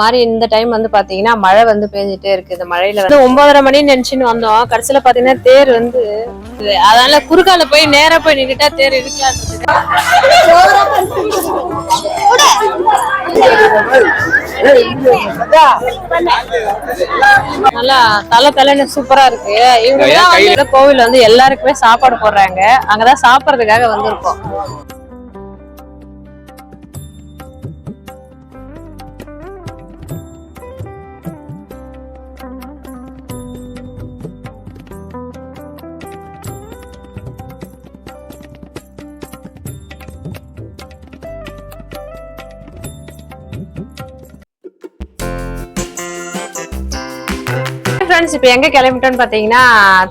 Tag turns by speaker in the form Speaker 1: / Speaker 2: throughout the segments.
Speaker 1: மாதிரி இந்த டைம் வந்து பாத்தீங்கன்னா மழை வந்து பெஞ்சிட்டே இருக்கு. இந்த மழையில வந்து ஒன்பதரை மணி நினைச்சுன்னு வந்தோம். கடைசியில பாத்தீங்கன்னா தேர் வந்து. அதனால குறுக்கால போய் நேரா போய் நின்னுட்டா தேர் இருக்கலாம் நல்லா தலை தலைன்னு சூப்பரா இருக்கு. இவங்க கோவில் வந்து எல்லாருக்குமே சாப்பாடு போடுறாங்க. அங்கதான் சாப்பிடறதுக்காக வந்திருக்கோம். ஃப்ரெண்ட்ஸ் இப்போ எங்கே கிளம்பிட்டோன்னு பார்த்தீங்கன்னா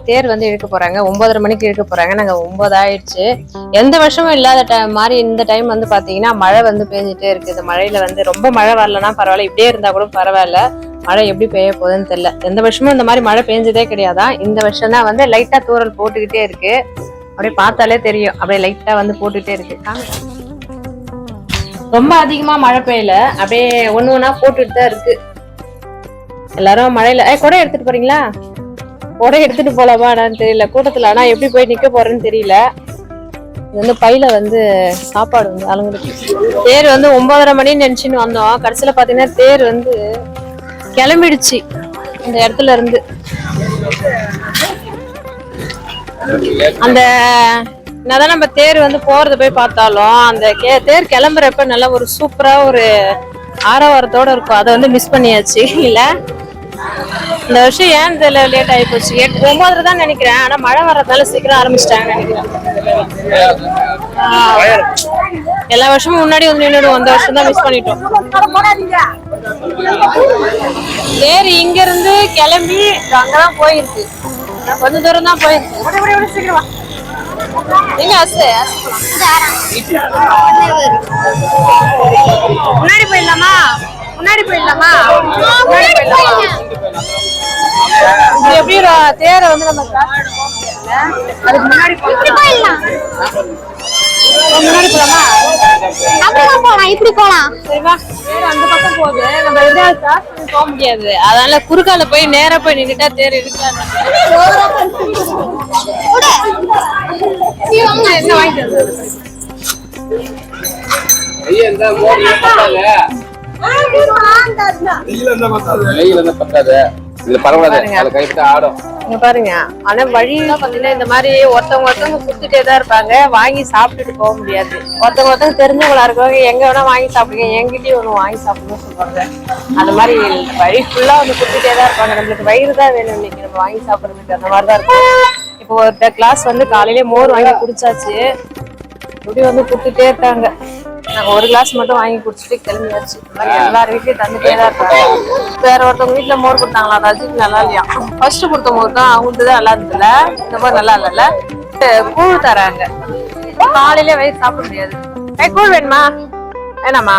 Speaker 1: தேர் வந்து இழுக்க போகிறாங்க ஒன்பதரை மணிக்கு இழுக்க போகிறாங்க நாங்கள் ஒம்பதாயிடுச்சு எந்த வருஷமும் இல்லாத டைம் மாதிரி இந்த டைம் வந்து பார்த்தீங்கன்னா மழை வந்து பெஞ்சிட்டே இருக்குது மழையில் வந்து ரொம்ப மழை வரலன்னா பரவாயில்ல. இப்படியே இருந்தால் கூட பரவாயில்ல. மழை எப்படி பெய்ய போகுதுன்னு தெரியல. எந்த வருஷமும் இந்த மாதிரி மழை பெஞ்சதே கிடையாதான் இந்த வருஷம் தான் வந்து லைட்டாக தூறல் போட்டுக்கிட்டே இருக்கு. அப்படியே பார்த்தாலே தெரியும். அப்படியே லைட்டாக வந்து போட்டுக்கிட்டே இருக்கு. ரொம்ப அதிகமாக மழை பெய்யல. அப்படியே ஒன்று ஒன்றா போட்டுட்டு தான் இருக்குது எல்லாரும் மழையில ஏ குடை எடுத்துட்டு போறீங்களா? குடை எடுத்துட்டு போலாமா என்னன்னு தெரியல. கூட்டத்துல ஆனா எப்படி போய் நிக்க போறேன்னு தெரியல. இது வந்து பையில வந்து சாப்பாடு வந்து அலங்குடுக்கு தேர் வந்து ஒன்பதரை மணின்னு நினைச்சுன்னு வந்தோம். கடைசியில பாத்தீங்கன்னா தேர் வந்து கிளம்பிடுச்சு. இந்த இடத்துல இருந்து. அந்த என்னதான் நம்ம தேர் வந்து போறத போய் பார்த்தாலும் அந்த கே- தேர் கிளம்புறப்ப நல்லா ஒரு சூப்பரா ஒரு ஆரவாரத்தோட இருக்கும். அதை வந்து மிஸ் பண்ணியாச்சு. இல்லை இந்த வருஷம் ஏன் தெரியல லேட் ஆகி போச்சு? எட்டு ஒன்பதுல தான் நினைக்கிறேன். ஆனா மழை வர்றதுனால சீக்கிரம் ஆரம்பிச்சிட்டாங்க நினைக்கிறேன். எல்லா வருஷமும் முன்னாடி வந்து நின்னுடுவோம். அந்த வருஷம் தான் மிஸ் பண்ணிட்டோம். தேர் இங்க இருந்து கிளம்பி அங்கதான் போயிருக்கு. கொஞ்ச தூரம் தான் போயிருக்கு. சீக்கிரம். எங்க அசு. முன்னாடி போயிடலாமா முன்னாடி போயிடலாமா? முன்னாடி போயிடலாமா. இது எப்படி தேரை வந்து நம்ம? அதுக்கு முன்னாடி போயிடலாம். முன்னாடி போலாமா?
Speaker 2: அப்படிதான் போலாம் இப்படி போலாம்
Speaker 1: சரி வா தேர் அந்த பக்கம் போகுது. நம்ம எதாவது cross பண்ணி போக முடியாது. அதனால குறுக்கால போய் நேரா போய் நின்னுட்டா தேர் இருக்கலாம் என்ன வாங்கிட்டு வந்தது?
Speaker 3: வெயில் என்ன பத்தாது? இது பரவாயில்ல அது கைவிட்டு ஆடும்.
Speaker 1: இங்க பாருங்க. ஆனா வழியெல்லாம் பாத்தீங்கன்னா இந்த மாதிரி ஒருத்தவங்க ஒருத்தவங்க கொடுத்துட்டே தான் இருப்பாங்க. வாங்கி சாப்பிட்டுட்டு போக முடியாது. ஒருத்தவங்க ஒருத்தவங்க தெரிஞ்சவங்களா இருக்கவங்க எங்க வேணா வாங்கி சாப்பிடுங்க. என்கிட்டயும் ஒண்ணு வாங்கி சாப்பிடணும்னு சொல்லுவாங்க. அந்த மாதிரி வழி ஃபுல்லா வந்து கொடுத்துட்டே தான் இருப்பாங்க. நம்மளுக்கு வயிறு தான் வேணும் இன்னைக்கு. நம்ம வாங்கி சாப்பிடுறதுக்கு அந்த மாதிரி தான் இருக்கும். இப்போ ஒரு கிளாஸ் வந்து காலையிலே மோர் வாங்கி குடிச்சாச்சு. இப்படி வந்து கொடுத்துட்டே இருக்காங்க. நாங்கள் ஒரு கிளாஸ் மட்டும் வாங்கி குடிச்சிட்டு கிளம்பியாச்சு இந்த எல்லார் வீட்லயும் தந்துட்டே தான் இருக்காங்க வேற ஒருத்தவங்க வீட்டில் மோர் கொடுத்தாங்களா ரஜிக்கு நல்லா இல்லையா? ஃபர்ஸ்ட் கொடுத்த மோர் தான் அவங்களுக்கு தான் நல்லா இருந்ததுல இந்த மாதிரி நல்லா இல்லைல்ல? கூழ் தராங்க. காலையிலே வயசு சாப்பிட முடியாது. கூழ் வேணுமா? வேணாமா?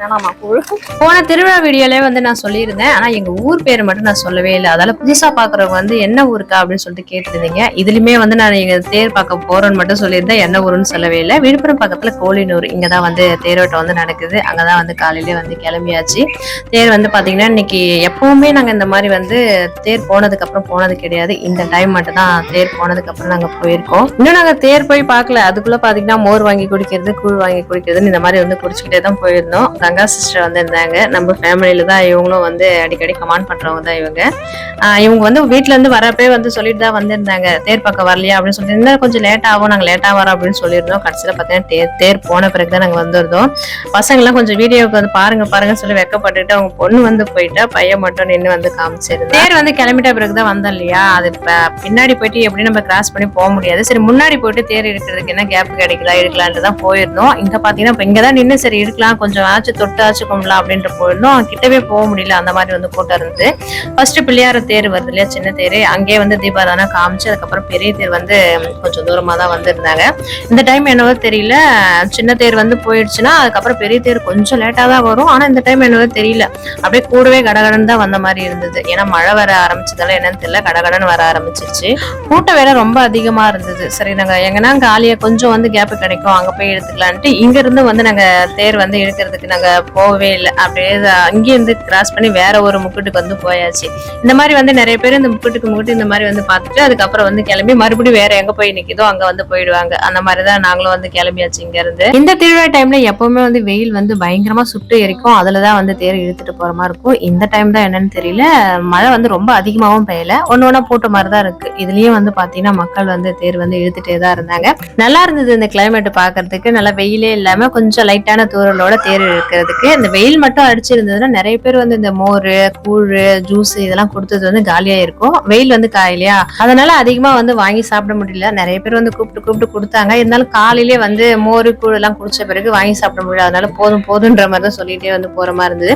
Speaker 1: வேணாமா கூழ் போன திருவிழா வீடியோலே வந்து நான் சொல்லியிருந்தேன். ஆனா எங்க ஊர் பேர் மட்டும் நான் சொல்லவே இல்லை. அதால புதுசா பாக்குறவங்க வந்து என்ன ஊருக்கா? அப்படின்னு சொல்லிட்டு கேட்டிருந்தீங்க. இதுலயுமே வந்து நான் எங்க தேர் பார்க்க போறேன்னு மட்டும் சொல்லியிருந்தேன். என்ன ஊருன்னு சொல்லவே இல்லை. விழுப்புரம் பக்கத்துல கோழினூர் இங்கதான் வந்து தேரோட்டம் வந்து நடக்குது. அங்கதான் வந்து காலையிலே வந்து கிளம்பியாச்சு. தேர் வந்து பாத்தீங்கன்னா இன்னைக்கு எப்பவுமே நாங்க இந்த மாதிரி வந்து தேர் போனதுக்கு அப்புறம் போனது கிடையாது. இந்த டைம் மட்டும் தான் தேர் போனதுக்கு அப்புறம் நாங்க போயிருக்கோம். இன்னும் நாங்க தேர் போய் பார்க்கல. அதுக்குள்ள பாத்தீங்கன்னா மோர் வாங்கி குடிக்கிறது கூழ் வாங்கி குடிக்கிறதுன்னு இந்த மாதிரி வந்து குடிச்சுக்கிட்டே தான் போயிருந்தோம். கங்கா சிஸ்டர் வந்திருந்தாங்க நம்ம ஃபேமிலியில தான் இவங்களும் வந்து அடிக்கடி கமாண்ட் பண்றவங்க தான் இவங்க. இவங்க வந்து வீட்ல இருந்து வரப்பே வந்து சொல்லிட்டு தான் வந்திருந்தாங்க. தேர் பக்கம் வரலையா அப்படின்னு சொல்லிட்டு இன்னும் கொஞ்சம் லேட் ஆகும் நாங்க லேட்டா வரோம் அப்படின்னு சொல்லியிருந்தோம். கடைசியில பார்த்தீங்கன்னா தேர் தேர் போன பிறகு தான் நாங்க வந்திருந்தோம். பசங்க எல்லாம் கொஞ்சம் வீடியோக்கு வந்து பாருங்க பாருங்க சொல்லி வெக்கப்பட்டுட்டு அவங்க பொண்ணு வந்து போயிட்டா பையன் மட்டும் நின்று வந்து காமிச்சிருந்தேன் தேர் வந்து கிளம்பிட்ட பிறகு தான் வந்தோம் இல்லையா? அது பின்னாடி போயிட்டு எப்படி நம்ம கிராஸ் பண்ணி போக முடியாது. சரி முன்னாடி போயிட்டு தேர் இருக்கிறதுக்கு என்ன கேப் கிடைக்குதா எடுக்கலான்ட்டு தான் போயிருந்தோம். இங்க பாத்தீங்கன்னா இப்ப இங்கதான் நின்று சரி எடுக்கலாம் கொஞ்சம் ஆச்சு தொட்டாச்சு கும்பலா கும்பலாம் அப்படின்ட்டு போயிருந்தோம் கிட்டவே போக முடியல. அந்த மாதிரி வந்து கூட்டம் இருந்தது ஃபர்ஸ்ட் பிள்ளையார் தேர் வருது இல்லையா சின்ன தேர். அங்கேயே வந்து தீபாராதனை காமிச்சு அதுக்கப்புறம் பெரிய தேர் வந்து கொஞ்சம் தூரமா தான் வந்திருந்தாங்க. இந்த டைம் என்னவோ தெரியல. சின்ன தேர் வந்து போயிடுச்சுன்னா அதுக்கப்புறம் பெரிய தேர் கொஞ்சம் லேட்டா தான் வரும். ஆனா இந்த டைம் என்னவோ தெரியல. அப்படியே கூடவே கடகடன் தான் வந்த மாதிரி இருந்தது. ஏன்னா மழை வர ஆரம்பிச்சதால என்னன்னு தெரியல. கடகடன் வர ஆரம்பிச்சிருச்சு. கூட்ட வேலை ரொம்ப அதிகமா இருந்தது. சரி நாங்க எங்கன்னா காலியா கொஞ்சம் வந்து கேப் கிடைக்கும். அங்க போய் எடுத்துக்கலான்ட்டு இங்க இருந்து வந்து நாங்க தேர் வந்து இழுக்கிறதுக்கு நாங்க போகவே இல்லை அப்படியே அது அங்கேருந்து கிராஸ் பண்ணி வேற ஒரு முக்குட்டுக்கு வந்து போயாச்சு. இந்த மாதிரி வந்து நிறைய பேர் இந்த முக்குட்டுக்கு முக்குட்டு இந்த மாதிரி வந்து பார்த்துட்டு அதுக்கப்புறம் வந்து கிளம்பி மறுபடியும் வேற எங்க போய் நிற்கிதோ அங்க வந்து போயிடுவாங்க. அந்த மாதிரி தான் நாங்களும் வந்து கிளம்பியாச்சு இங்க இருந்து இந்த திருவிழா டைம்ல எப்பவுமே வந்து வெயில் வந்து பயங்கரமா சுட்டு எரிக்கும். அதுலதான் வந்து தேர் இழுத்துட்டு போற மாதிரி இருக்கும். இந்த டைம் தான் என்னன்னு தெரியல. மழை வந்து ரொம்ப அதிகமாகவும் பெய்யல. ஒன்னு ஒண்ணா போட்ட மாதிரி தான் இருக்கு. இதுலயும் வந்து பாத்தீங்கன்னா மக்கள் வந்து தேர் வந்து இழுத்துட்டே தான் இருந்தாங்க. நல்லா இருந்தது இந்த கிளைமேட் பாக்குறதுக்கு நல்லா வெயிலே இல்லாம கொஞ்சம் லைட்டான தூரலோட தேர் இழுக்கிறதுக்கு இந்த வெயில் மட்டும் அடிச்சிருந்ததுன்னா நிறைய பேர் வந்து இந்த மோர் கூழ் ஜூஸ் இதெல்லாம் கொடுத்தது வந்து காலியா இருக்கும். வெயில் வந்து காயிலையா? அதனால அதிகமா வந்து வாங்கி சாப்பிட முடியல. நிறைய பேர் வந்து கூப்பிட்டு கூப்பிட்டு கொடுத்தாங்க. இருந்தாலும் காலையிலே வந்து மோர் கூழ் எல்லாம் குடிச்ச பிறகு வாங்கி சாப்பிட முடியல. அதனால போதும் போதுன்ற மாதிரி தான் சொல்லிட்டே வந்து போற மாதிரி இருந்தது.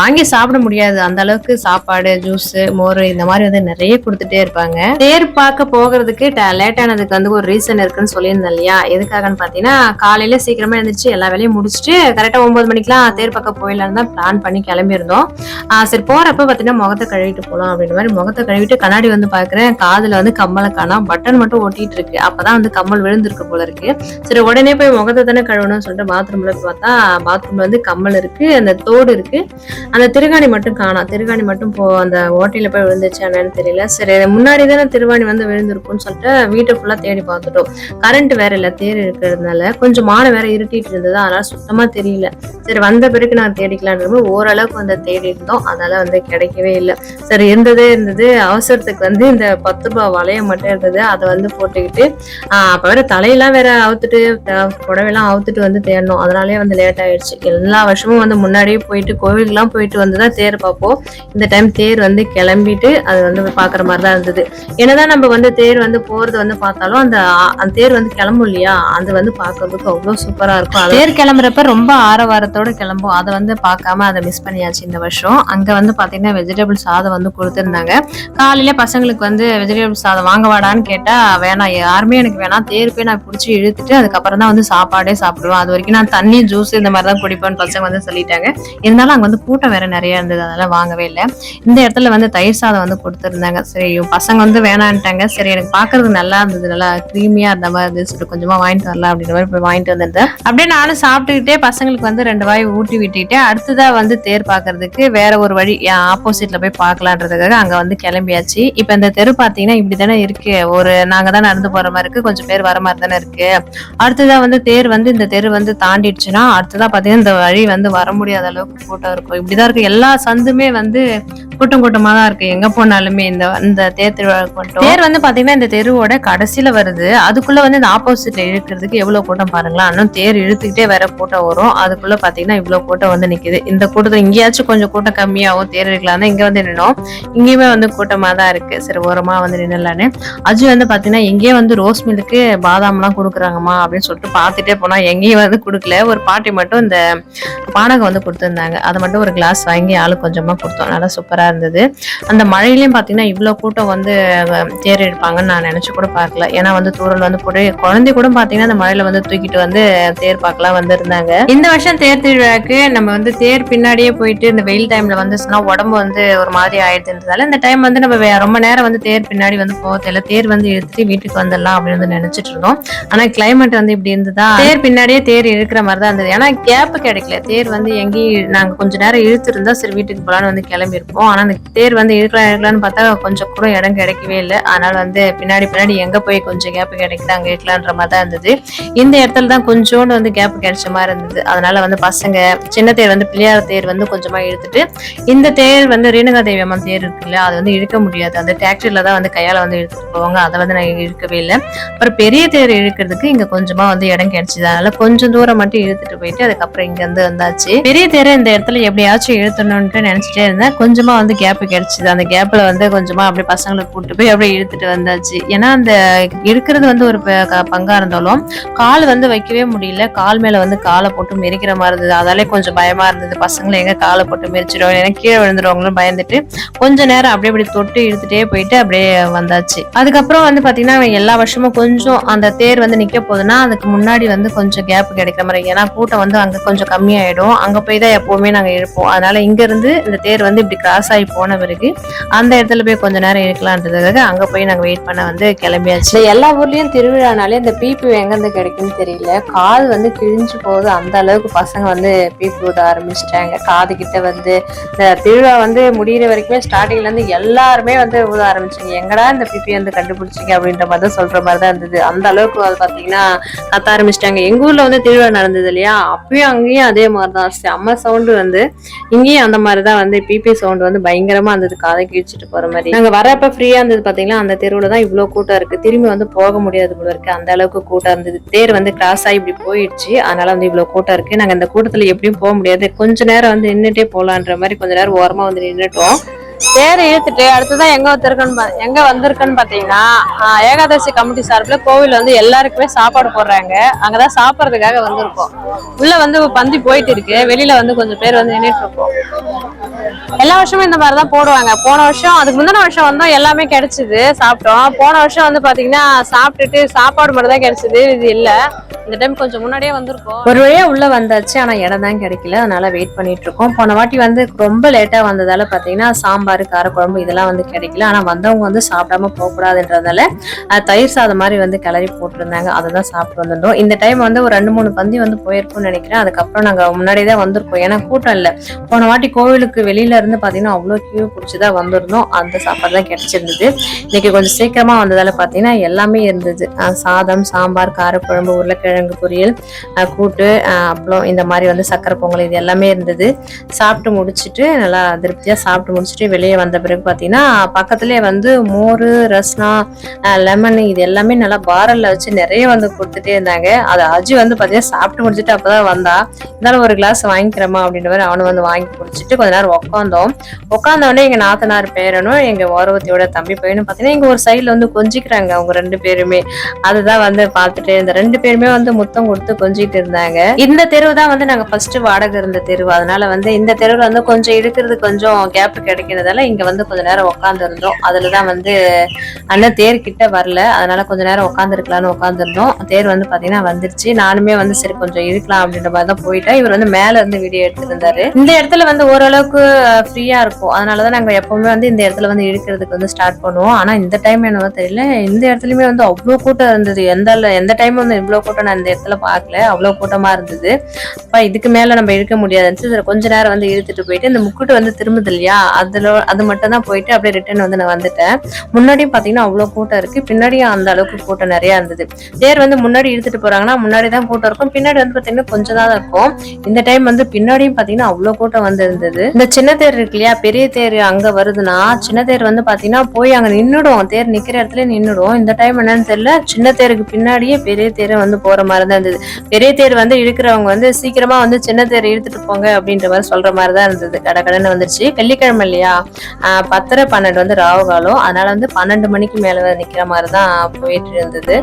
Speaker 1: வாங்கி சாப்பிட முடியாது. அந்த அளவுக்கு சாப்பாடு ஜூஸ் மோர் இந்த மாதிரி வந்து நிறைய கொடுத்துட்டே இருப்பாங்க. தேர் பார்க்க போகிறதுக்கு லேட் ஆனதுக்கு வந்து ஒரு ரீசன் இருக்குன்னு சொல்லியிருந்தேன் இல்லையா? எதுக்காகன்னு பாத்தீங்கன்னா காலையில சீக்கிரமா எழுந்திரிச்சு எல்லா வேலையும் முடிச்சுட்டு கரெக்டா ஒன்பது மணிக்கெல்லாம் தேர் பக்கம் போயிடலாம் தான் பிளான் பண்ணி கிளம்பியிருந்தோம். சரி போறப்ப பார்த்தீங்கன்னா முகத்தை கழுவிட்டு போகலாம் அப்படின்ற மாதிரி முகத்தை கழுவிட்டு கண்ணாடி வந்து பாக்குறேன். காதுல வந்து கம்மலை காணாம். பட்டன் மட்டும் ஒட்டிட்டு இருக்கு. அப்பதான் வந்து கம்மல் விழுந்திருக்கு போல இருக்கு. சரி உடனே போய் முகத்தை தானே கழுவணும்னு சொல்லிட்டு பாத்ரூம்ல போய் பார்த்தா பாத்ரூம்ல வந்து கம்மல் இருக்கு. அந்த தோடு இருக்கு. அந்த திருகாணி மட்டும் காணாம். திருகாணி மட்டும் போ அந்த ஓட்டையில போய் விழுந்துச்சு என்னன்னு தெரியல. சரி முன்னாடி தானே திருவாணி வந்து விழுந்திருக்கும்னு சொல்லிட்டு வீட்டை ஃபுல்லா தேடி பார்த்துட்டோம். கரண்ட் வேற இல்ல தேர் இருக்கிறதுனால. கொஞ்சம் மானம் வேற இருட்டிட்டு இருந்தது. அதனால சுத்தமா தெரியல. சரி வந்த பிறகு நான் தேடிக்கலான்ற ஓரளவுக்கு வந்து தேடி இருந்தோம் அதனால வந்து கிடைக்கவே இல்லை. சரி இருந்ததே இருந்தது. அவசரத்துக்கு வந்து இந்த பத்து ரூபாய் வளையம் மட்டும் இருந்தது. அதை வந்து போட்டுக்கிட்டு அப்போ அப்ப வேற தலையெல்லாம் வேற அவுத்துட்டு புடவைலாம் புடவையெல்லாம் அவுத்துட்டு வந்து தேடணும். அதனாலே வந்து லேட் ஆயிடுச்சு. எல்லா வருஷமும் வந்து முன்னாடியே போயிட்டு கோவிலுக்குலாம் போயிட்டு வந்து தான் தேர் பார்ப்போம். இந்த டைம் தேர் வந்து கிளம்பிட்டு அது வந்து பாக்குற மாதிரி தான் இருந்தது. என்னதான் நம்ம வந்து தேர் வந்து போறது வந்து பார்த்தாலும் அந்த அந்த தேர் வந்து கிளம்பும் இல்லையா? அது வந்து பார்க்கறதுக்கு அவ்வளவு சூப்பரா இருக்கும். தேர் கிளம்புறப்ப ரொம்ப ஆரவாரத்தோட கிளம்பும். அதை வந்து பார்க்காம அதை மிஸ் பண்ணியாச்சு இந்த வருஷம். அங்கே வந்து பார்த்தீங்கன்னா வெஜிடபிள் சாதம் வந்து கொடுத்துருந்தாங்க. காலையில பசங்களுக்கு வந்து வெஜிடபிள் சாதம் வாங்க வாடான்னு வேணாம் யாருமே எனக்கு வேணாம் தேர் போய் நான் பிடிச்சி இழுத்துட்டு அதுக்கப்புறம் தான் வந்து சாப்பாடே சாப்பிடுவேன். அது வரைக்கும் நான் தண்ணி ஜூஸ் இந்த மாதிரி தான் குடிப்பேன்னு பசங்க வந்து சொல்லிட்டாங்க. இருந்தாலும் அங்கே வந்து கூட்டம் வேற நிறைய இருந்தது. அதெல்லாம் வாங்கவே இல்லை. இந்த இடத்துல வந்து தயிர் சாதம் வந்து கொடுத்துருந்தாங்க. சரி பசங்க வந்து வேணான்ட்டாங்க. சரி எனக்கு பார்க்கறது நல்லா இருந்தது. நல்லா க்ரீமியா இருந்த மாதிரி இருந்துச்சு. கொஞ்சமாக கொஞ்சமா வாங்கிட்டு வரலாம் அப்படின்ற மாதிரி போய் வாங்கிட்டு வந்திருந்தேன். அப்படியே நானும் சாப்பிட்டுக்கிட்டே பசங்களுக்கு வந்து ரெண்டு வாய் ஊட்டி விட்டுட்டு அடுத்ததா வந்து தேர் பார்க்கறதுக்கு வேற ஒரு வழி ஆப்போசிட்ல போய் பார்க்கலான்றதுக்காக அங்க வந்து கிளம்பியாச்சு. இப்ப இந்த தெரு பாத்தீங்கன்னா இப்படி தானே இருக்கு. ஒரு நாங்க தான் நடந்து போற மாதிரி இருக்கு. கொஞ்சம் பேர் வர மாதிரி தானே இருக்கு. அடுத்ததா வந்து தேர் வந்து இந்த தெரு வந்து தாண்டிடுச்சுன்னா அடுத்ததா பாத்தீங்கன்னா இந்த வழி வந்து வர முடியாத அளவுக்கு கூட்டம் இருக்கும். இப்படிதான் இருக்கு. எல்லா சந்துமே வந்து கூட்டம் கூட்டமா தான் இருக்கு. எங்க போனாலுமே இந்த இந்த தேர் திருவிழாவுக்கு மட்டும். தேர் வந்து பாத்தீங்கன்னா இந்த தெருவோட கடைசியில வருது. அதுக்குள்ள வந்து இந்த ஆப்போசிட்ல இழுக்கிறதுக்கு எவ்வளவு கூட்டம் பாருங்களா இன்னும் தேர் இழுத்துக்கிட்டே வேற கூட்டம் வரும். அதுக்குள்ள பாத்தீங்கன்னா இவ்வளவு கூட்டம் வந்து நிக்குது. இந்த கூட்டத்துல இங்கேயாச்சும் கொஞ்சம் கூட்டம் கம்மியாகும் தேர் இருக்கலாம் இங்க வந்து நின்னோம். இங்கேயுமே வந்து கூட்டமா தான் இருக்கு. சரி ஓரமா வந்து நின்னலான்னு. அஜு வந்து பாத்தீங்கன்னா எங்கேயே வந்து ரோஸ் மில்க்கு பாதாம் எல்லாம் கொடுக்குறாங்கம்மா அப்படின்னு சொல்லிட்டு பார்த்துட்டே போனா எங்கேயும் வந்து கொடுக்கல. ஒரு பாட்டி மட்டும் இந்த பானகம் வந்து கொடுத்துருந்தாங்க. அதை மட்டும் ஒரு கிளாஸ் வாங்கி ஆளு கொஞ்சமா கொடுத்தோம். நல்லா சூப்பரா இருந்தது. அந்த மழையிலையும் பார்த்தீங்கன்னா இவ்வளோ கூட்டம் வந்து தேர் எடுப்பாங்கன்னு நான் நினச்சி கூட பார்க்கல. ஏன்னா வந்து தூரல் வந்து போட்டு குழந்தை கூட பார்த்தீங்கன்னா அந்த மழையில வந்து தூக்கிட்டு வந்து தேர் பார்க்கலாம் வந்திருந்தாங்க. இந்த வருஷம் தேர் திருவிழாக்கு நம்ம வந்து தேர் பின்னாடியே போயிட்டு இந்த வெயில் டைம்ல வந்து உடம்பு வந்து ஒரு மாதிரி ஆயிடுதுன்றதால இந்த டைம் வந்து நம்ம ரொம்ப நேரம் வந்து தேர் பின்னாடி வந்து போகல தேர் வந்து எடுத்துட்டு வீட்டுக்கு வந்துடலாம் அப்படின்னு வந்து நினைச்சிட்டு இருந்தோம். ஆனா கிளைமேட் வந்து இப்படி இருந்ததா? தேர் பின்னாடியே தேர் இழுக்கிற மாதிரி தான் இருந்தது. ஏன்னா கேப் கிடைக்கல. தேர் வந்து எங்கேயும் நாங்க கொஞ்ச நேரம் இழுத்து இருந்தா சரி வீட்டுக்கு போலான்னு வந்து கிளம்பி ஆனால் அந்த தேர் வந்து இழுக்கலாம் இழுக்கலாம்னு பார்த்தா கொஞ்சம் கூட இடம் கிடைக்கவே இல்லை. அதனால் வந்து பின்னாடி பின்னாடி எங்கே போய் கொஞ்சம் கேப் கிடைக்குது அங்கே இருக்கலான்ற மாதிரி தான் இருந்தது. இந்த இடத்துல தான் கொஞ்சோண்டு வந்து கேப் கிடைச்ச மாதிரி இருந்தது. அதனால வந்து பசங்க சின்ன தேர் வந்து பிள்ளையார் தேர் வந்து கொஞ்சமாக இழுத்துட்டு இந்த தேர் வந்து ரேணுகா தேவி அம்மன் தேர் இருக்குல்ல அது வந்து இழுக்க முடியாது. அந்த டிராக்டரில் தான் வந்து கையால் வந்து இழுத்துட்டு போவாங்க. அதை வந்து நான் இழுக்கவே இல்லை. அப்புறம் பெரிய தேர் இழுக்கிறதுக்கு இங்கே கொஞ்சமாக வந்து இடம் கிடைச்சிது. அதனால கொஞ்சம் தூரம் மட்டும் இழுத்துட்டு போயிட்டு அதுக்கப்புறம் இங்கேருந்து வந்தாச்சு. பெரிய தேரை இந்த இடத்துல எப்படியாச்சும் இழுத்தணும்ன்ட்டு நினச்சிட்டே இருந்தேன். கொஞ்சமாக வந்து கேப் கிடைச்சிது. அந்த கேப்ல வந்து கொஞ்சமா அப்படியே பசங்களை கூட்டு போய் அப்படியே இழுத்துட்டு வந்தாச்சு. ஏன்னா அந்த இருக்கிறது வந்து ஒரு ப- க- பங்கா இருந்தாலும் கால் வந்து வைக்கவே முடியல. கால் மேல வந்து காலை போட்டு மெரிக்கிற மாதிரி இருந்தது. அதாலே கொஞ்சம் பயமா இருந்தது. பசங்களை எங்க காலை போட்டு மெரிச்சிடும் ஏன்னா கீழே விழுந்துருவாங்களும் பயந்துட்டு கொஞ்ச நேரம் அப்படியே அப்படி தொட்டு இழுத்துட்டே போயிட்டு அப்படியே வந்தாச்சு. அதுக்கப்புறம் வந்து பாத்தீங்கன்னா எல்லா வருஷமும் கொஞ்சம் அந்த தேர் வந்து நிக்க போகுதுன்னா அதுக்கு முன்னாடி வந்து கொஞ்சம் கேப் கிடைக்கிற மாதிரி. ஏன்னா கூட்டம் வந்து அங்க கொஞ்சம் கம்மியாயிடும். அங்க போய் தான் எப்பவுமே நாங்க இழுப்போம். அதனால இங்க இருந்து இந்த தேர் வந்து இப்படி கிராஸ்
Speaker 4: ஆகி போன பிறகு அந்த இடத்துல போய் கொஞ்ச நேரம் இருக்கலான்றதுக்காக அங்க போய் நாங்க வெயிட் பண்ண வந்து கிளம்பியாச்சு.
Speaker 1: எல்லா ஊர்லயும் திருவிழானாலே இந்த பீப்பு எங்கேருந்து கிடைக்குன்னு தெரியல. காது வந்து கிழிஞ்சு போகுது. அந்த அளவுக்கு பசங்க வந்து பீப்பு விட ஆரம்பிச்சிட்டாங்க. காது கிட்ட வந்து இந்த திருவிழா வந்து முடியிற வரைக்குமே ஸ்டார்டிங்ல இருந்து எல்லாருமே வந்து ஊத ஆரம்பிச்சிங்க. எங்கடா இந்த பிபி வந்து கண்டுபிடிச்சிங்க அப்படின்ற மாதிரி தான் சொல்ற மாதிரி தான் இருந்தது. அந்த அளவுக்கு அது பாத்தீங்கன்னா கத்த ஆரம்பிச்சிட்டாங்க. எங்க ஊர்ல வந்து திருவிழா நடந்தது இல்லையா? அப்பயும் அங்கேயும் அதே மாதிரி தான் செம்ம சவுண்டு வந்து இங்கேயும் அந்த மாதிரி தான் வந்து பிபி சவுண்ட் வந்து பயங்கரமா இருந்தது காதை கிழிச்சிட்டு போற மாதிரி. நாங்க வரப்ப ஃப்ரீயா இருந்தது பாத்தீங்கன்னா அந்த தெருவுல தான் இவ்வளவு கூட்டம் இருக்கு. திரும்பி வந்து போக முடியாது போல இருக்கு. அந்த அளவுக்கு கூட்டம் இருந்தது. தேர் வந்து கிராஸ் ஆகி இப்படி போயிடுச்சு. அதனால வந்து இவ்வளவு கூட்டம் இருக்கு. நாங்க இந்த கூட்டத்துல எப்படியும் போக முடியாது. கொஞ்ச நேரம் வந்து நின்னுட்டே போலான்ற மாதிரி கொஞ்ச நேரம் ஓரமா வந்து நின்னுட்டோம்.
Speaker 4: தேர் இழுத்துட்டு அடுத்ததான் எங்க வந்திருக்குன்னு பா- எங்க வந்திருக்குன்னு பாத்தீங்கன்னா ஏகாதசி கமிட்டி சார்பில் கோவில் வந்து எல்லாருக்குமே சாப்பாடு போடுறாங்க. அங்கதான் சாப்பிட்றதுக்காக வந்திருக்கோம். உள்ள வந்து பந்தி போயிட்டு இருக்கு. வெளியில வந்து கொஞ்சம் பேர் வந்து நின்றுட்டு இருக்கோம். எல்லா வருஷமும் இந்த மாதிரிதான் போடுவாங்க. போன வருஷம் அதுக்கு முந்தின வருஷம் வந்தோம் எல்லாமே கிடைச்சிது. சாப்பிட்டோம். போன வருஷம் வந்து பாத்தீங்கன்னா சாப்பிட்டுட்டு சாப்பாடு மட்டும் தான் கிடைச்சது. இது இல்ல. இந்த டைம் கொஞ்சம் முன்னாடியே வந்திருக்கோம்.
Speaker 1: ஒரு வழியா உள்ள வந்தாச்சு ஆனா இடம் தான் கிடைக்கல. அதனால வெயிட் பண்ணிட்டு இருக்கோம். போன வாட்டி வந்து ரொம்ப லேட்டா வந்ததால பாத்தீங்கன்னா சாம்பார் சாம்பார் காரக்குழம்பு இதெல்லாம் வந்து கிடைக்கல. ஆனால் வந்தவங்க வந்து சாப்பிடாம போகக்கூடாதுன்றதால தயிர் சாதம் மாதிரி வந்து கிளறி போட்டிருந்தாங்க. அதை தான் சாப்பிட்டு வந்திருந்தோம். இந்த டைம் வந்து ஒரு ரெண்டு மூணு பந்தி வந்து போயிருக்கும்னு நினைக்கிறேன். அதுக்கப்புறம் நாங்கள் முன்னாடியே தான் வந்திருக்கோம். ஏன்னா கூட்டம் இல்லை. போன வாட்டி கோவிலுக்கு வெளியில இருந்து பார்த்தீங்கன்னா அவ்வளோ கியூ பிடிச்சிதான் வந்திருந்தோம். அந்த சாப்பாடு தான் கிடைச்சிருந்தது. இன்னைக்கு கொஞ்சம் சீக்கிரமாக வந்ததால் பார்த்தீங்கன்னா எல்லாமே இருந்தது. சாதம் சாம்பார் காரக்குழம்பு உருளைக்கிழங்கு பொரியல் கூட்டு அப்புறம் அப்பளம் இந்த மாதிரி வந்து சக்கரை பொங்கல் இது எல்லாமே இருந்தது. சாப்பிட்டு முடிச்சுட்டு நல்லா திருப்தியாக சாப்பிட்டு முடிச்சுட்டு வெளியே வந்த பிறகு பார்த்தீங்கன்னா பக்கத்துலேயே வந்து மோர் ரஸ்னா லெமன் இது எல்லாமே நல்லா பாரல்ல வச்சு நிறைய வந்து கொடுத்துட்டே இருந்தாங்க. அது அஜி வந்து பார்த்தீங்கன்னா சாப்பிட்டு முடிச்சிட்டு அப்பதான் வந்தா இருந்தாலும் ஒரு கிளாஸ் வாங்கிக்கிறோமா அப்படின்ற மாதிரி அவனு வந்து வாங்கி குடிச்சிட்டு கொஞ்ச நேரம் உட்காந்தோம் உட்காந்தவொடனே எங்கள் நாத்தனார் பேரனும் எங்கள் ஓரவத்தியோட தம்பி பையனும் பார்த்தீங்கன்னா எங்கள் ஒரு சைடில் வந்து கொஞ்சிக்கிறாங்க அவங்க ரெண்டு பேருமே. அதுதான் வந்து பார்த்துட்டு இந்த ரெண்டு பேருமே வந்து முத்தம் கொடுத்து கொஞ்சிட்டு இருந்தாங்க. இந்த தெருவு தான் வந்து நாங்கள் ஃபர்ஸ்ட் வாடகை இருந்த தெருவு. அதனால வந்து இந்த தெருவில் வந்து கொஞ்சம் இருக்கிறது கொஞ்சம் கேப் கிடைக்கிறதால இங்க வந்து கொஞ்ச நேரம் உட்காந்துருந்தோம் அதில் அதுலதான் வந்து அண்ணன் தேர் கிட்ட வரல. அதனால கொஞ்ச நேரம் உட்காந்துருக்கலாம்னு உட்காந்துருந்தோம் தேர் வந்து பாத்தீங்கன்னா வந்துருச்சு. நானுமே வந்து சரி கொஞ்சம் இழுக்கலாம் அப்படின்ற மாதிரி தான் போயிட்டேன். இவர் வந்து மேல இருந்து வீடியோ எடுத்திருந்தாரு. இந்த இடத்துல வந்து ஓரளவுக்கு ஃப்ரீயா இருக்கும். அதனாலதான் நாங்க எப்பவுமே வந்து இந்த இடத்துல வந்து இழுக்கிறதுக்கு வந்து ஸ்டார்ட் பண்ணுவோம். ஆனா இந்த டைம் என்னவோ தெரியல. இந்த இடத்துலயுமே வந்து அவ்வளவு கூட்டம் இருந்தது. எந்த எந்த டைம் வந்து இவ்வளவு கூட்டம் நான் இந்த இடத்துல பார்க்கல அவ்வளவு கூட்டமா இருந்தது. அப்ப இதுக்கு மேல நம்ம இழுக்க முடியாதுன்னு சரி, கொஞ்ச நேரம் வந்து இழுத்துட்டு போயிட்டு இந்த முக்குட்டு வந்து திரும்புது இல்லையா? அதுல அது மட்டும் தான் போயிட்டு அப்படியே ரிட்டர்ன் வந்து நான் வந்துட்டேன். முன்னாடியும் பாத்தீங்கன்னா அவ்வளவு கூட்டம் இருக்கு. பின்னாடியும் அந்த அளவுக்கு கூட்டம் நிறைய இருந்தது. தேர் வந்து முன்னாடி இழுத்துட்டு போறாங்கன்னா முன்னாடி தான் கூட்டம் இருக்கும். பின்னாடி வந்து பாத்தீங்கன்னா கொஞ்சம் தான் இருக்கும். இந்த டைம் வந்து பின்னாடியும் பாத்தீங்கன்னா அவ்வளவு கூட்டம் வந்து இருந்தது. இந்த சின்ன தேர் இருக்கு இல்லையா? பெரிய தேர் அங்க வருதுன்னா சின்ன தேர் வந்து பாத்தீங்கன்னா போய் அங்க நின்னுடும். தேர் நிக்கிற இடத்துல நின்னுடும். இந்த டைம் என்னன்னு தெரியல. சின்ன தேருக்கு பின்னாடியே பெரிய தேர் வந்து போற மாதிரி தான் இருந்தது. பெரிய தேர் வந்து இழுக்கிறவங்க வந்து சீக்கிரமா வந்து சின்ன தேர் இழுத்துட்டு போங்க அப்படின்ற மாதிரி சொல்ற மாதிரி தான் இருந்தது. கடை கடைன்னு வந்துருச்சு. வெள்ளிக்கிழமை இல்லையா? பத்தரை பன்னெண்டு வந்து ராவு காலம் அதனால வந்து பன்னெண்டு மணிக்கு மேல நிற்கிற நிக்கிற மாதிரி தான் போயிட்டு இருந்தது.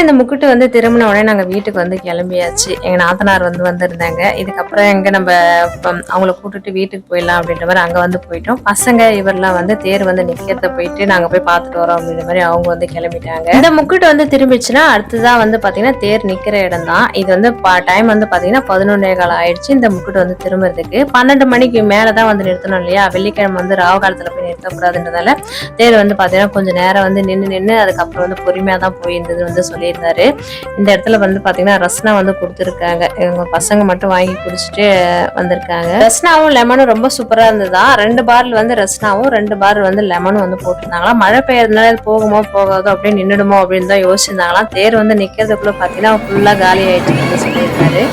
Speaker 1: அப்புறம் இந்த முக்குட்டு வந்து திரும்பின உடனே நாங்கள் வீட்டுக்கு வந்து கிளம்பியாச்சு. எங்கள் நாத்தனார் வந்து வந்திருந்தாங்க. இதுக்கப்புறம் எங்கே நம்ம அவங்கள கூட்டுட்டு வீட்டுக்கு போயிடலாம் அப்படின்ற மாதிரி அங்கே வந்து போயிட்டோம். பசங்க இவரெல்லாம் வந்து தேர் வந்து நிற்கிறத போயிட்டு நாங்கள் போய் பார்த்துட்டு வரோம் அப்படின்ற மாதிரி அவங்க வந்து கிளம்பிட்டாங்க. இந்த முக்குட்டு வந்து திரும்பிச்சுன்னா அடுத்ததான் வந்து பார்த்தீங்கன்னா தேர் நிற்கிற இடம் தான் இது வந்து டைம் வந்து பார்த்தீங்கன்னா பதினொன்னே காலம் ஆயிடுச்சு இந்த முக்குட்டு வந்து திரும்புறதுக்கு. பன்னெண்டு மணிக்கு மேலே தான் வந்து நிறுத்தணும் இல்லையா? வெள்ளிக்கிழமை வந்து ராவ காலத்தில் போய் நிறுத்தக்கூடாதுன்றதால தேர் வந்து பார்த்தீங்கன்னா கொஞ்சம் நேரம் வந்து நின்று நின்று அதுக்கப்புறம் வந்து பொறுமையாக தான் போயிருந்தது வந்து சொல்லியிருந்தாரு. இந்த இடத்துல வந்து பாத்தீங்கன்னா ரஸ்னா வந்து கொடுத்துருக்காங்க. இவங்க பசங்க மட்டும் வாங்கி குடிச்சிட்டு வந்திருக்காங்க. ரஸ்னாவும் லெமனும் ரொம்ப சூப்பரா இருந்ததா? ரெண்டு பார்ல வந்து ரஸ்னாவும் ரெண்டு பார் வந்து லெமனும் வந்து போட்டிருந்தாங்களா? மழை பெய்யறதுனால போகுமோ போகாதோ அப்படியே நின்னுடுமோ அப்படின்னு தான் யோசிச்சிருந்தாங்களாம். தேர் வந்து நிக்கிறதுக்குள்ள பாத்தீங்கன்னா ஃபுல்லா காலி ஆயிடுச்சு சொல்லியிருக்காரு.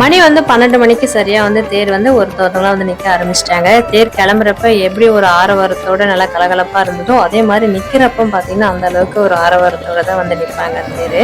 Speaker 1: மணி வந்து பன்னெண்டு மணிக்கு சரியா வந்து தேர் வந்து ஒருத்தவர்களாக வந்து நிக்க ஆரம்பிச்சிட்டாங்க. தேர் கிளம்புறப்ப எப்படி ஒரு ஆரவாரத்தோட நல்லா கலகலப்பா இருந்ததோ அதே மாதிரி நிக்கிறப்ப பாத்தீங்கன்னா அந்த அளவுக்கு ஒரு ஆரவாரத்தோட தான் வந்து நிற்பாங்க தேர்.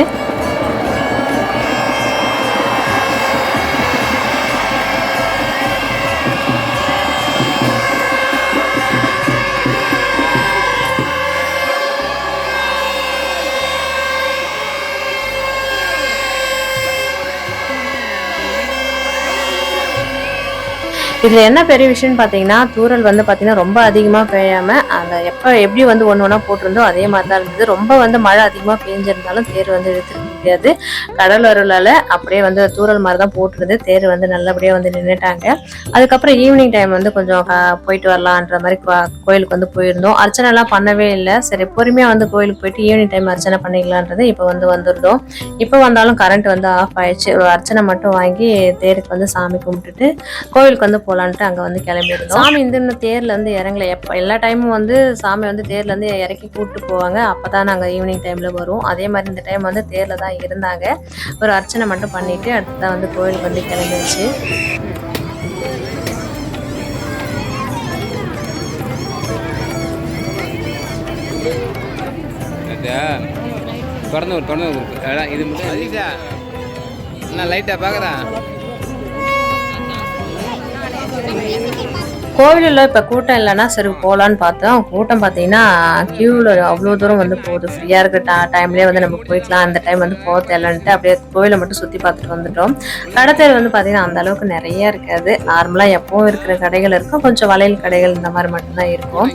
Speaker 1: இதில் என்ன பெரிய விஷயம்னு பார்த்தீங்கன்னா தூரல் வந்து பார்த்தீங்கன்னா ரொம்ப அதிகமாக பெய்யாமல் அந்த எப்போ எப்படி வந்து ஒன்று ஒன்றா போட்டிருந்தோ அதே மாதிரி தான் இருந்தது. ரொம்ப வந்து மழை அதிகமாக பெஞ்சிருந்தாலும் தேர் வந்து இழுத்துருக்கு முடியாது. கடல் வரலால அப்படியே வந்து தூரல் மாதிரி தான் போட்டுருந்து தேர் வந்து நல்லபடியாக வந்து நின்றுட்டாங்க அதுக்கப்புறம் ஈவினிங் டைம் வந்து கொஞ்சம் போயிட்டு வரலான்ற மாதிரி கோயிலுக்கு வந்து போயிருந்தோம். அர்ச்சனை எல்லாம் பண்ணவே இல்லை. சரி பொறுமையாக வந்து கோயிலுக்கு போயிட்டு ஈவினிங் டைம் அர்ச்சனை பண்ணிக்கலான்றது இப்போ வந்து வந்துருந்தோம். இப்போ வந்தாலும் கரண்ட் வந்து ஆஃப் ஆயிடுச்சு. ஒரு அர்ச்சனை மட்டும் வாங்கி தேருக்கு வந்து சாமி கும்பிட்டுட்டு கோயிலுக்கு வந்து போகலான்ட்டு அங்கே வந்து கிளம்பியிருந்தோம். சாமி இந்த இன்னும் தேர்ல இருந்து இறங்கல. எப்போ எல்லா டைமும் வந்து சாமி வந்து தேர்ல இருந்து இறக்கி கூப்பிட்டு போவாங்க. அப்போ தான் நாங்கள் ஈவினிங் டைமில் வரும் அதே மாதிரி இந்த டைம் வந்து தேர்ல தான் இருந்தாங்க. ஒரு அர்ச்சனை மட்டும் பண்ணிட்டு அடுத்ததான் வந்து கோயிலுக்கு வந்து கிளம்பிடுச்சு
Speaker 3: திறந்து திறந்து இது மட்டும் அஜிஷா நான் லைட்டாக பார்க்குறேன்
Speaker 1: கோவிலில் இப்போ கூட்டம் இல்லைன்னா சரி போகலான்னு பார்த்தோம். கூட்டம் பார்த்தீங்கன்னா கியூவில் அவ்வளோ தூரம் வந்து போகுது. ஃப்ரீயாக இருக்க டா டைம்லேயே வந்து நம்ம போய்க்கலாம். அந்த டைம் வந்து போக தேவைன்ட்டு அப்படியே கோவிலை மட்டும் சுற்றி பார்த்துட்டு வந்துட்டோம். கடைத்தேர் வந்து பார்த்தீங்கன்னா அந்த அளவுக்கு நிறைய இருக்காது. நார்மலாக எப்பவும் இருக்கிற கடைகள் இருக்கும். கொஞ்சம் வளையல் கடைகள் இந்த மாதிரி மட்டும்தான் இருக்கும்.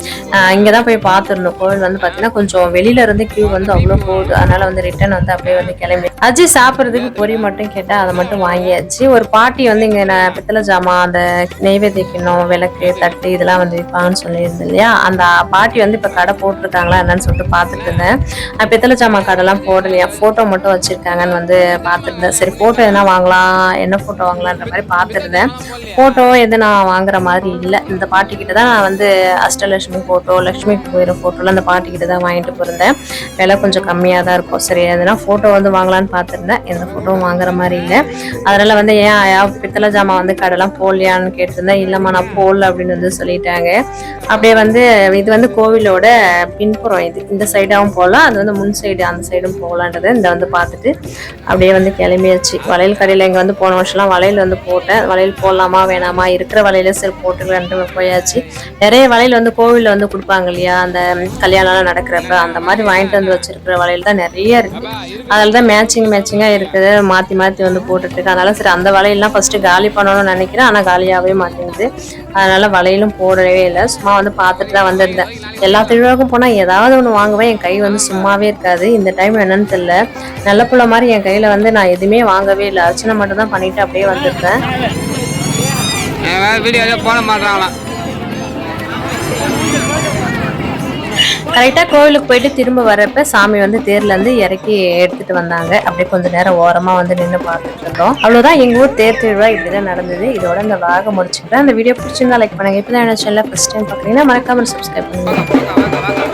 Speaker 1: இங்கே தான் போய் பார்த்துருந்தோம் கோவில் வந்து பார்த்தீங்கன்னா கொஞ்சம் வெளியில இருந்து கியூ வந்து அவ்வளோ போகுது. அதனால வந்து ரிட்டர்ன் வந்து அப்படியே வந்து கிளம்பி. அஜி சாப்பிட்றதுக்கு பொரி மட்டும் கேட்டால் அதை மட்டும் வாங்கியாச்சு. ஒரு பாட்டி வந்து இங்கே பித்தளை ஜாமான் அந்த நெய்வேதிக்கணும் விளக்கு தட்டு இதெல்லாம் வந்து விற்பாங்கன்னு சொல்லியிருந்தேன் இல்லையா? அந்த பாட்டி வந்து இப்போ கடை போட்டிருக்காங்களா என்னன்னு சொல்லிட்டு பார்த்துட்டு இருந்தேன். நான் பித்தளை ஜாமான் கடைலாம் போடலையா? ஃபோட்டோ மட்டும் வச்சுருக்காங்கன்னு வந்து பார்த்துருந்தேன் சரி ஃபோட்டோ எதனா வாங்கலாம் என்ன ஃபோட்டோ வாங்கலான்ற மாதிரி பார்த்துருந்தேன் ஃபோட்டோ எது நான் வாங்குற மாதிரி இல்லை. இந்த பாட்டி கிட்ட தான் நான் வந்து அஷ்டலட்சுமி ஃபோட்டோ லக்ஷ்மி போயிடும் ஃபோட்டோலாம் அந்த பாட்டி கிட்ட தான் வாங்கிட்டு போயிருந்தேன். விலை கொஞ்சம் கம்மியாக தான் இருக்கும். சரி எதுனா ஃபோட்டோ வந்து வாங்கலாம்னு பார்த்துருந்தேன் எந்த ஃபோட்டோவும் வாங்குற மாதிரி இல்லை. அதனால் வந்து ஏன் ஆயா பித்தளை ஜாமான் வந்து கடைலாம் போடலையான்னு கேட்டிருந்தேன். இல்லைம்மா நான் போடல அப்படின்னு அப்படின்னு வந்து சொல்லிட்டாங்க. அப்படியே வந்து இது வந்து கோவிலோட பின்புறம் இது. இந்த சைடாகவும் போகலாம் அது வந்து முன் சைடு அந்த சைடும் போகலான்றது இந்த வந்து பார்த்துட்டு அப்படியே வந்து கிளம்பியாச்சு. வளையல் கடையில் இங்கே வந்து போன வருஷம்லாம் வளையல் வந்து போட்டேன். வளையல் போடலாமா வேணாமா? இருக்கிற வளையல சரி போட்டுக்கலான்ட்டு போயாச்சு. நிறைய வளையல் வந்து கோவிலில் வந்து கொடுப்பாங்க இல்லையா? அந்த கல்யாணம்லாம் நடக்கிறப்ப அந்த மாதிரி வாங்கிட்டு வந்து வச்சிருக்கிற வளையல் தான் நிறைய இருக்கு. அதில் தான் மேட்சிங் மேட்சிங்காக இருக்குது. மாற்றி மாற்றி வந்து போட்டுட்டு இருக்கு. அதனால சரி அந்த வளையல்லாம் ஃபஸ்ட்டு காலி பண்ணணும்னு நினைக்கிறேன். ஆனால் காலியாகவே மாட்டேங்குது. அதனால வளையலும் போடவே இல்லை. சும்மா வந்து பார்த்துட்டு தான் வந்திருந்தேன். எல்லா திருவிழாவுக்கும் போனால் ஏதாவது ஒன்று வாங்குவேன். என் கை வந்து சும்மாவே இருக்காது. இந்த டைம் என்னன்னு தெரியல. நல்ல புள்ள மாதிரி என் கையில் வந்து நான் எதுவுமே வாங்கவே இல்லை. அர்ச்சனை மட்டும் தான் பண்ணிட்டு அப்படியே வந்திருந்தேன்
Speaker 3: வீடியோ போட மாட்டாங்களாம்.
Speaker 1: கரெக்டாக கோவிலுக்கு போயிட்டு திரும்ப வரப்ப சாமி வந்து தேர்ல இருந்து இறக்கி எடுத்துட்டு வந்தாங்க. அப்படியே கொஞ்ச நேரம் ஓரமாக வந்து நின்று பார்த்துட்டு இருந்தோம். அவ்வளோதான் எங்கள் ஊர் தேர் திருவிழா இப்படிதான் நடந்தது. இதோட இந்த வாக முடிச்சுக்கிறேன். அந்த வீடியோ பிடிச்சிருந்தா லைக் பண்ணுங்க. இப்போ தான் என்ன சேனல் ஃபஸ்ட் டைம் பார்க்குறீங்கன்னா மறக்காமல் சப்ஸ்கிரைப் பண்ணுங்க.